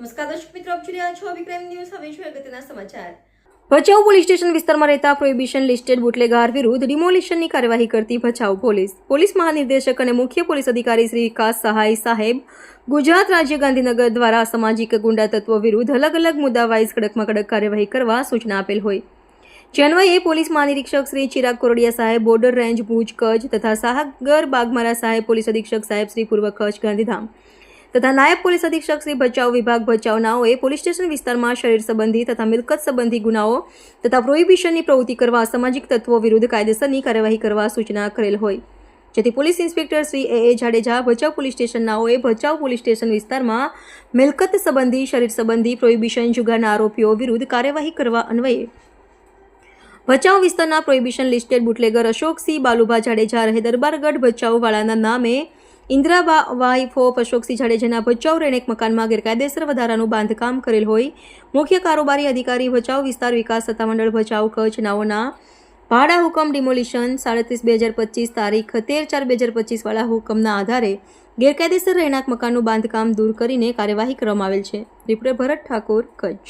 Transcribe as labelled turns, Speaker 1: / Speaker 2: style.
Speaker 1: નમસ્કાર દર્શક મિત્રો, આપ જોઈ રહ્યા છો વિક્રમ ન્યૂઝ. હવે અગત્યના સમાચાર.
Speaker 2: ભચાઉ પોલીસ સ્ટેશન વિસ્તારમાં રહેતા પ્રોહિબિશન લિસ્ટેડ બુટલેગાર વિરુદ્ધ ડિમોલિશનની કાર્યવાહી કરતી ભચાઉ પોલીસ. પોલીસ મહાનિર્દેશક અને મુખ્ય પોલીસ અધિકારી શ્રી વિકાસ સહાય સાહેબ ગુજરાત રાજ્ય ગાંધીનગર દ્વારા સામાજિક ગુંડા તત્વો વિરુદ્ધ અલગ અલગ મુદ્દા વાઇઝ કડકમાં કડક કાર્યવાહી કરવા સૂચના આપેલ હોય. જે પોલીસ મહાનિરીક્ષક શ્રી ચિરાગ કોરડિયા સાહેબ, બોર્ડર રેન્જ ભુજ કચ્છ તથા સાગર બાગમારા સાહેબ, પોલીસ અધિક્ષક સાહેબ શ્રી પૂર્વ કચ્છ ગાંધીધામ તથા નાયબ પોલીસ અધિક્ષક શ્રી ભચાઉ વિભાગ ભચાઉનાઓએ પોલીસ સ્ટેશન વિસ્તારમાં શરીર સંબંધી તથા મિલકત સંબંધી ગુનાઓ તથા પ્રોહિબિશનની પ્રવૃત્તિ કરવા સામાજિક તત્વો વિરુદ્ધ કાયદેસરની કાર્યવાહી કરવા સૂચના કરેલ હોય. જેથી police inspector Shri A. A. Jadeja Bhachau police સ્ટેશનનાઓએ Bhachau police station વિસ્તારમાં મિલકત સંબંધી, શરીર સંબંધી, પ્રોહિબિશન જુગારના આરોપીઓ વિરુદ્ધ કાર્યવાહી કરવા અન્વયે. ભચાઉ વિસ્તારના prohibition listed bootlegger Ashoksinh Baluba Jadeja રહે દરબારગઢ ભચાઉવાળાના નામે ઇન્દિરાબા વાઇફ ઓફ અશોકસિંહ જાડેજાના ભચાઉ રહેણેક મકાનમાં ગેરકાયદેસર વધારાનું બાંધકામ કરેલ હોય. મુખ્ય કારોબારી અધિકારી ભચાઉ વિસ્તાર વિકાસ સત્તામંડળ ભચાઉ કચ્છ નાઓના ભાડા હુકમ ડિમોલિશન સાડત્રીસ બે હજાર પચીસ તારીખ, તેર ચાર બે હજાર પચીસવાળા હુકમના આધારે ગેરકાયદેસર રહેણાંક મકાનનું બાંધકામ દૂર કરીને કાર્યવાહી કરવામાં આવેલ છે. રિપોર્ટર ભરત ઠાકોર, કચ્છ.